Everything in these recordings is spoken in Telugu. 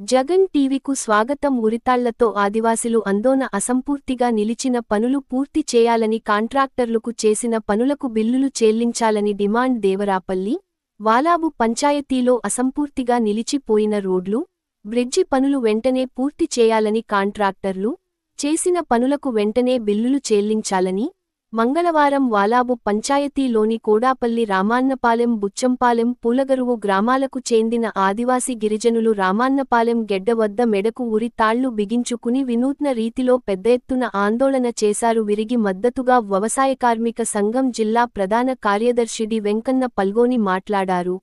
జగన్ టీవీకు స్వాగతం ఉరితాళ్ళతో ఆదివాసులు అందోన అసంపూర్తిగా నిలిచిన పనులు పూర్తి చేయాలని కాంట్రాక్టర్లకు చేసిన పనులకు బిల్లులు చెల్లించాలని డిమాండ్ దేవరాపల్లి వాలాబు పంచాయతీలో అసంపూర్తిగా నిలిచిపోయిన రోడ్లు బ్రిడ్జి పనులు వెంటనే పూర్తి చేయాలని కాంట్రాక్టర్లు చేసిన పనులకు వెంటనే బిల్లులు చెల్లించాలని మంగళవారం వాలాబు పంచాయతీలోని కోడాపల్లి రామాన్నపాలెం బుచ్చంపాలెం పూలగరువు గ్రామాలకు చెందిన ఆదివాసీ గిరిజనులు రామాన్నపాలెం గెడ్డ వద్ద మెడకు ఉరి తాళ్ళు బిగించుకుని వినూత్న రీతిలో పెద్ద ఎత్తున ఆందోళన చేశారు. విరిగి మద్దతుగా వ్యవసాయ కార్మిక సంఘం జిల్లా ప్రధాన కార్యదర్శి డి వెంకన్న పల్గోని మాట్లాడారు.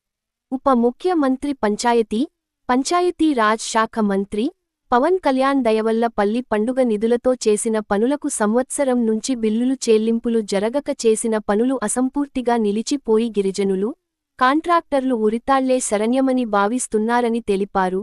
ఉప ముఖ్యమంత్రి పంచాయతీ పంచాయతీ రాజ్ శాఖ మంత్రి పవన్ కళ్యాణ్ దయవల్ల పల్లి పండుగ నిధులతో చేసిన పనులకు సంవత్సరం నుంచి బిల్లులు చెల్లింపులు జరగక చేసిన పనులు అసంపూర్తిగా నిలిచిపోయి గిరిజనులు కాంట్రాక్టర్లు ఉరితాళ్ళే శరణ్యమని భావిస్తున్నారని తెలిపారు.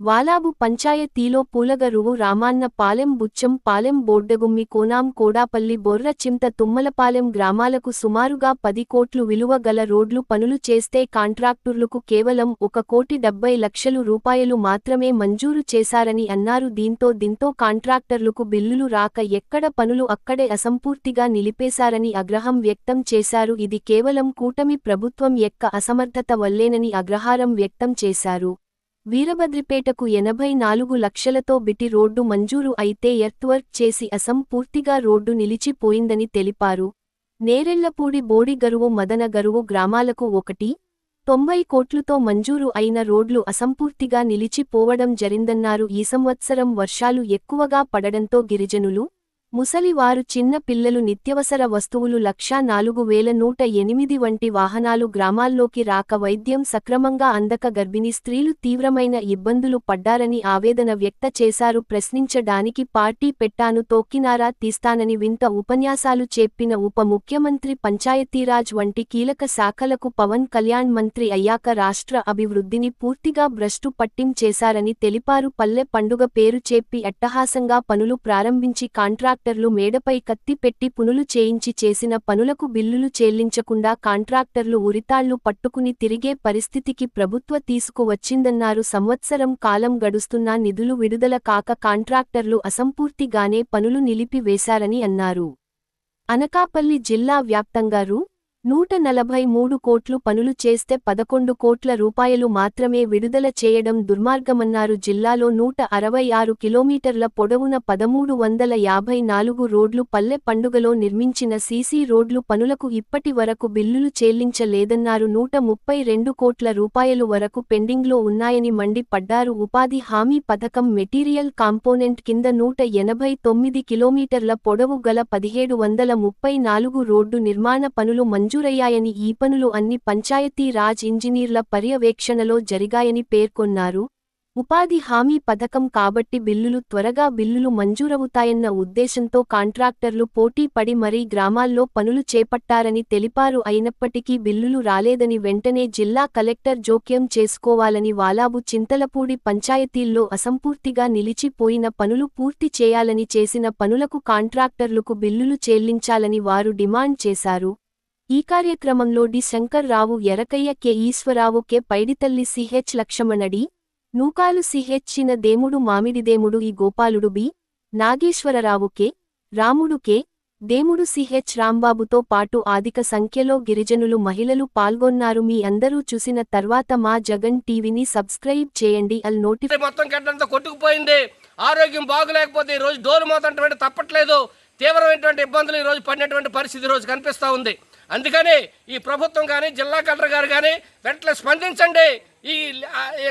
వాలాబు పంచాయతీలో పూలగరువు రామాన్న పాలెం బుచ్చం పాలెం బోడ్డగుమ్మి కోనాం కోడాపల్లి బొర్ర చింత తుమ్మలపాలెం గ్రామాలకు సుమారుగా పది కోట్లు విలువ గల రోడ్లు పనులు చేస్తే కాంట్రాక్టర్లకు కేవలం ఒక కోటి డెబ్బై లక్షలు రూపాయలు మాత్రమే మంజూరు చేశారని అన్నారు. దీంతో దీంతో కాంట్రాక్టర్లకు బిల్లులు రాక ఎక్కడ పనులు అక్కడే అసంపూర్తిగా నిలిపేశారని ఆగ్రహం వ్యక్తం చేశారు. ఇది కేవలం కూటమి ప్రభుత్వం యొక్క అసమర్థత వల్లేనని అగ్రహారం వ్యక్తం చేశారు. వీరభద్రిపేటకు ఎనభై నాలుగు లక్షలతో బిటి రోడ్డు మంజూరు అయితే ఎర్త్వర్క్ చేసి అసంపూర్తిగా రోడ్డు నిలిచిపోయిందని తెలిపారు. నేరెళ్ళపూడి బోడి గరువు మదన గరువు గ్రామాలకు ఒకటి తొంభై కోట్లుతో మంజూరు అయిన రోడ్లు అసంపూర్తిగా నిలిచిపోవడం జరిందన్నారు. ఈ సంవత్సరం వర్షాలు ఎక్కువగా పడడంతో గిరిజనులు ముసలివారు చిన్న పిల్లలు నిత్యవసర వస్తువులు లక్షా నాలుగు వేల నూట ఎనిమిది వంటి వాహనాలు గ్రామాల్లోకి రాక వైద్యం సక్రమంగా అందక గర్భిణీ స్త్రీలు తీవ్రమైన ఇబ్బందులు పడ్డారని ఆవేదన వ్యక్త చేశారు. ప్రశ్నించడానికి పార్టీ పెట్టాను తోక్కినారా తీస్తానని వింత ఉపన్యాసాలు చెప్పిన ఉప ముఖ్యమంత్రి పంచాయతీరాజ్ వంటి కీలక శాఖలకు పవన్ కళ్యాణ్ మంత్రి అయ్యాక రాష్ట్ర అభివృద్ధిని పూర్తిగా భ్రష్టు పట్టించేశారని తెలిపారు. పల్లె పండుగ పేరు చెప్పి అట్టహాసంగా పనులు ప్రారంభించి కాంట్రాక్ట్ కాంట్రాక్టర్లు మేడపై కత్తి పెట్టి పునులు చేయించి చేసిన పనులకు బిల్లులు చెల్లించకుండా కాంట్రాక్టర్లు ఉరితాళ్ళు పట్టుకుని తిరిగే పరిస్థితికి ప్రభుత్వ తీసుకువచ్చిందన్నారు. సంవత్సరం కాలం గడుస్తున్నా నిధులు విడుదల కాక కాంట్రాక్టర్లు అసంపూర్తిగానే పనులు నిలిపివేశారని అన్నారు. అనకాపల్లి జిల్లా వ్యాప్తంగా రూ. నూట నలభై మూడు కోట్లు పనులు చేస్తే పదకొండు కోట్ల రూపాయలు మాత్రమే విడుదల చేయడం దుర్మార్గమన్నారు. జిల్లాలో నూట అరవై ఆరు కిలోమీటర్ల పొడవున పదమూడు వందల యాభై నాలుగు రోడ్లు పల్లె పండుగలో నిర్మించిన సీసీ రోడ్లు పనులకు ఇప్పటి వరకు బిల్లులు చెల్లించలేదన్నారు. నూట ముప్పై రెండు కోట్ల రూపాయలు వరకు పెండింగ్లో ఉన్నాయని మండిపడ్డారు. ఉపాధి హామీ పథకం మెటీరియల్ కాంపోనెంట్ కింద నూట ఎనభై తొమ్మిది కిలోమీటర్ల పొడవు గల పదిహేడు వందల ముప్పై నాలుగు రోడ్డు నిర్మాణ పనులు మంజూరు మంజూరయ్యాయని ఈ పనులు అన్ని పంచాయతీ రాజ్ ఇంజనీర్ల పర్యవేక్షణలో జరిగాయని పేర్కొన్నారు. ఉపాధి హామీ పథకం కాబట్టి బిల్లులు త్వరగా బిల్లులు మంజూరవుతాయన్న ఉద్దేశంతో కాంట్రాక్టర్లు పోటీ పడి మరీ గ్రామాల్లో పనులు చేపట్టారని తెలిపారు. అయినప్పటికీ బిల్లులు రాలేదని వెంటనే జిల్లా కలెక్టర్ జోక్యం చేసుకోవాలని వాలాబు చింతలపూడి పంచాయతీల్లో అసంపూర్తిగా నిలిచిపోయిన పనులు పూర్తి చేయాలని చేసిన పనులకు కాంట్రాక్టర్లకు బిల్లులు చెల్లించాలని వారు డిమాండ్ చేశారు. ఈ కార్యక్రమంలో D. Shankarrao Erakayya K. Eswararao K. Paiditalli CH Lakshmanadi Nookalu CH China Demudu Mamididemudu E Gopaludu B. Nageswararao K. Ramudu K. Demudu CH రాంబాబుతో పాటు అధిక సంఖ్యలో గిరిజనులు మహిళలు పాల్గొన్నారు. మీ అందరూ చూసిన తర్వాత మా జగన్ టీవీని సబ్స్క్రైబ్ చేయండి. అల్ నోటి మొత్తం గడ్డంతా కొట్టుకుపోయింది. ఆరోగ్యం బాగులేకపోతే ఈ రోజు డోలు మోతంటువంటి తప్పట్లేదు. తీవ్రమైనటువంటి ఇబ్బందులు ఈ రోజు పడినటువంటి పరిస్థితి ఈరోజు రోజు కనిపిస్తూ ఉంది. అందుకని ఈ ప్రభుత్వం కానీ జిల్లా కలెక్టర్ గారు కానీ వెంటనే స్పందించండి. ఈ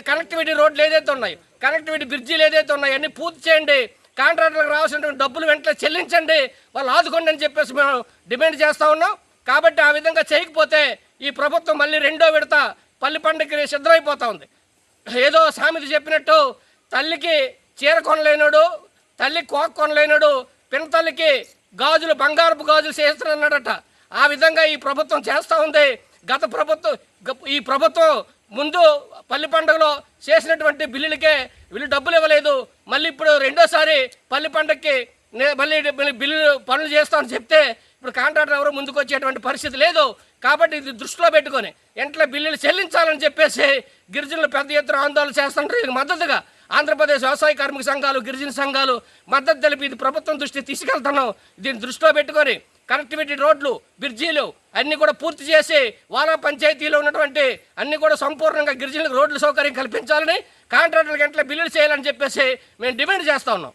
కనెక్టివిటీ రోడ్లు ఏదైతే ఉన్నాయి కనెక్టివిటీ బ్రిడ్జీలు ఏదైతే ఉన్నాయో అన్నీ పూర్తి చేయండి. కాంట్రాక్టర్లకు రావాల్సినటువంటి డబ్బులు వెంటనే చెల్లించండి. వాళ్ళు ఆదుకోండి అని చెప్పేసి మేము డిమాండ్ చేస్తూ ఉన్నాం. కాబట్టి ఆ విధంగా చేయకపోతే ఈ ప్రభుత్వం మళ్ళీ రెండో విడత పల్లి పండుగకి సిద్ధమైపోతూ ఉంది. ఏదో సామెత చెప్పినట్టు తల్లికి చీర కొనలేనుడు తల్లి కోక కొనలేనుడు పినతల్లికి గాజులు బంగారపు గాజులు చేస్తున్నాడట. ఆ విధంగా ఈ ప్రభుత్వం చేస్తూ ఉంది. గత ప్రభుత్వం ఈ ప్రభుత్వం ముందు పల్లి పండుగలో చేసినటువంటి బిల్లులకే వీళ్ళు డబ్బులు ఇవ్వలేదు. మళ్ళీ ఇప్పుడు రెండోసారి పల్లి పండుగకి మళ్ళీ బిల్లులు బిల్లు పనులు చేస్తామని చెప్తే ఇప్పుడు కాంట్రాక్టర్ ఎవరు ముందుకు వచ్చేటువంటి పరిస్థితి లేదు. కాబట్టి ఇది దృష్టిలో పెట్టుకొని ఎంట్లో బిల్లులు చెల్లించాలని చెప్పేసి గిరిజనులు పెద్ద ఎత్తున ఆందోళన చేస్తుంటారు. దీనికి మద్దతుగా ఆంధ్రప్రదేశ్ వ్యవసాయ కార్మిక సంఘాలు గిరిజన సంఘాలు మద్దతు తెలిపి ఇది ప్రభుత్వం దృష్టి తీసుకెళ్తున్నాం. దీన్ని దృష్టిలో పెట్టుకొని కనెక్టివిటీ రోడ్లు బ్రిడ్జీలు అన్నీ కూడా పూర్తి చేసి వాలా పంచాయతీలో ఉన్నటువంటి అన్నీ కూడా సంపూర్ణంగా గిరిజనులకు రోడ్ల సౌకర్యం కల్పించాలని కాంట్రాక్టర్ గంటల బిల్లులు చేయాలని చెప్పేసి మేము డిమాండ్ చేస్తా ఉన్నాం.